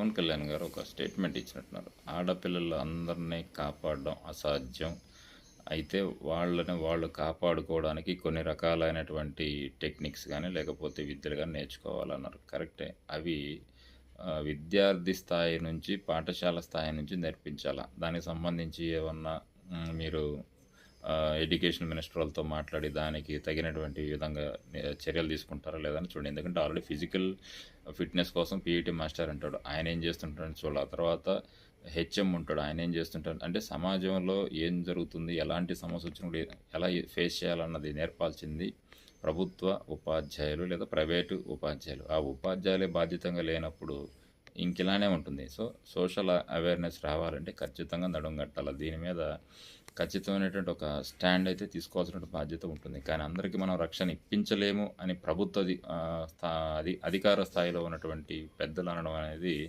పవన్ కళ్యాణ్ గారు ఒక స్టేట్మెంట్ ఇచ్చినట్టున్నారు. ఆడపిల్లలు అందరినీ కాపాడడం అసాధ్యం. అయితే వాళ్ళని వాళ్ళు కాపాడుకోవడానికి కొన్ని రకాలైనటువంటి టెక్నిక్స్ కానీ లేకపోతే విద్యలు కానీ నేర్చుకోవాలన్నారు. కరెక్టే. అవి విద్యార్థి స్థాయి నుంచి పాఠశాల స్థాయి నుంచి నేర్పించాలా? దానికి సంబంధించి ఏమన్నా మీరు ఎడ్యుకేషన్ మినిస్టర్ వాళ్ళతో మాట్లాడి దానికి తగినటువంటి విధంగా చర్యలు తీసుకుంటారా లేదని చూడండి. ఎందుకంటే ఆల్రెడీ ఫిజికల్ ఫిట్నెస్ కోసం పీఈటీ మాస్టర్ అంటాడు. ఆయన ఏం చేస్తుంటాడు చూడాలి. ఆ తర్వాత హెచ్ఎం ఉంటాడు. ఆయన ఏం చేస్తుంటాడు అంటే సమాజంలో ఏం జరుగుతుంది ఎలాంటి సమస్య వచ్చినప్పుడు ఎలా ఫేస్ చేయాలన్నది నేర్పాల్సింది ప్రభుత్వ ఉపాధ్యాయులు లేదా ప్రైవేటు ఉపాధ్యాయులు. ఆ ఉపాధ్యాయులే బాధ్యతంగా లేనప్పుడు ఇంక ఇలానే ఉంటుంది. సో సోషల్ అవేర్నెస్ రావాలంటే ఖచ్చితంగా నడుం కట్టాలి. దీని మీద ఖచ్చితమైనటువంటి ఒక స్టాండ్ అయితే తీసుకోవాల్సిన బాధ్యత ఉంటుంది. కానీ అందరికీ మనం రక్షణ ఇప్పించలేము అని ప్రభుత్వ స్థా- అది అధికార స్థాయిలో ఉన్నటువంటి పెద్దలు అనడం అనేది